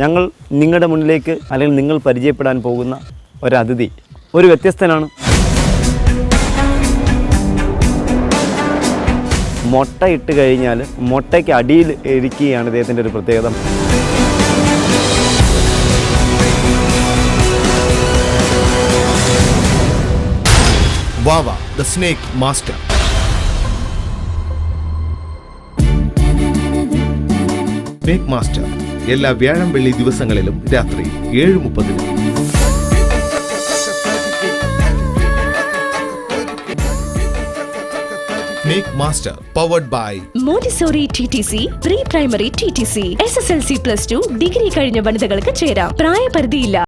ഞങ്ങൾ നിങ്ങളുടെ മുന്നിലേക്ക് അല്ലെങ്കിൽ നിങ്ങൾ പരിചയപ്പെടാൻ പോകുന്ന ഒരതിഥി ഒരു വ്യത്യസ്തനാണ്. മുട്ട ഇട്ട് കഴിഞ്ഞാൽ മുട്ടയ്ക്ക് അടിയിൽ ഇരിക്കുകയാണ് ഇദ്ദേഹത്തിന്റെ ഒരു പ്രത്യേകത. Snake master. Snake master. എല്ലാ വ്യാഴം വെള്ളി ദിവസങ്ങളിലും രാത്രി ഏഴ് മുപ്പതിന്. Snake master powered by Montessori T T C pre primary T T C S S L C degree കഴിഞ്ഞ വനിതകൾക്ക് ചേരാം. പ്രായപരിധിയില്ല.